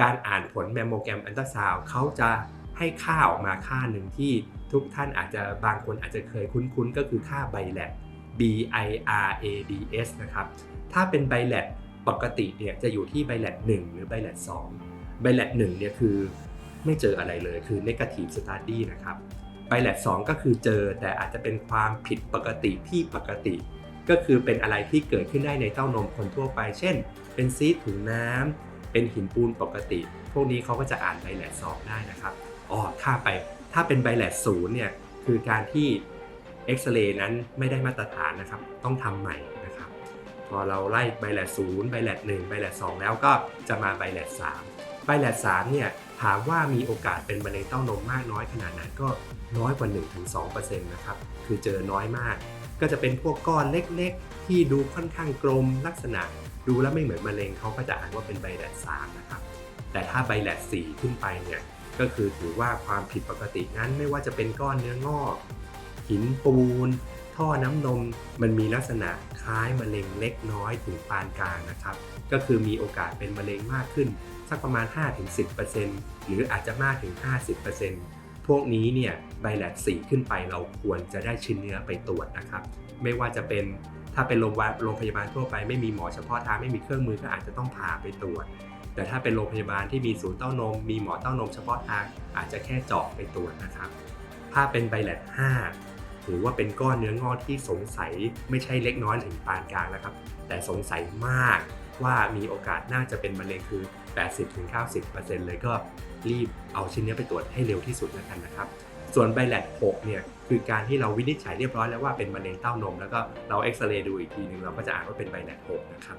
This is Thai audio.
การอ่านผลแมมโมแกรมอันตราซาวเขาจะให้ค่าออกมาค่าหนึ่งที่ทุกท่านอาจจะบางคนอาจจะเคยคุ้นๆ ก็คือค่าไบแลด B I R A D S นะครับ ถ้าเป็นไบแลดปกติเนี่ยจะอยู่ที่ไบแลด1หรือไบแลด2ไบแลด1เนี่ยคือไม่เจออะไรเลยคือ negative study นะครับไบแลด2ก็คือเจอแต่อาจจะเป็นความผิดปกติที่ปกติ ก็คือเป็นอะไรที่เกิดขึ้นได้ในเต้านมคนทั่วไป เช่น เป็นซีดถุงน้ำ เป็นหินปูนปกติ พวกนี้เขาก็จะอ่านไบแหลด2ได้นะครับอ๋อค่าไปถ้าเป็นไบแหลด0เนี่ยคือการที่เอ็กซเรย์นั้นไม่ได้มาตรฐานนะครับ ต้องทำใหม่นะครับ พอเราไล่ไบแหลดศูนย์ไบแหลดหนึ่งไบแหลดสองแล้วก็จะมาไบแหลดสามไบแหลดสามเนี่ยถามว่ามีโอกาสเป็นมะเร็งเต้านมมากน้อยขนาดไหนก็น้อยกว่า 1-2%นะครับ คือเจอน้อยมาก ก็จะเป็นพวกก้อนเล็กๆ ที่ดูค่อนข้างกลมลักษณะ ดูแล้วไม่เหมือนมะเร็งเขาก็จะอ่านว่าเป็นไบแลดสามนะครับ แต่ถ้าไบแลดสี่ขึ้นไปเนี่ยก็คือถือว่าความผิดปกตินั้นไม่ว่าจะเป็นก้อนเนื้องอก หินปูน ท่อน้ำนม มันมีลักษณะคล้ายมะเร็งเล็กน้อยถึงปานกลางนะครับ ก็คือมีโอกาสเป็นมะเร็งมากขึ้น สักประมาณ 5-10%หรืออาจจะมากถึง 50% พวกนี้เนี่ยไบแลด4ขึ้นไปเราควรจะได้ชิ้นเนื้อไปตรวจนะครับ ไม่ว่าจะเป็นถ้าเป็นโรงพยาบาลโรงพยาบาลทั่วไปไม่มีหมอเฉพาะทางไม่มีเครื่องมือก็อาจจะต้องพาไปตรวจ แต่ถ้าเป็นโรงพยาบาลที่มีศูนย์เต้านม มีหมอเต้านมเฉพาะทางอาจจะแค่เจาะไปตรวจนะครับ ถ้าเป็นไบแลด5ถือว่าเป็นก้อนเนื้องอกที่สงสัยไม่ใช่เล็กน้อยถึงปานกลางนะครับ แต่สงสัยมากว่ามีโอกาสน่าจะเป็นมะเร็งคือ 80-90%เลยก็ รีบเอาชิ้นเนื้อไปตรวจให้เร็วที่สุดแล้วกันนะครับ ส่วนไบแลด6เนี่ยคือการที่เราวินิจฉัยเรียบร้อยแล้วว่าเป็นมะเร็งเต้านม แล้วก็เราเอ็กซเรย์ดูอีกทีหนึงเราก็จะอ่านว่าเป็นไบแลด6นะครับ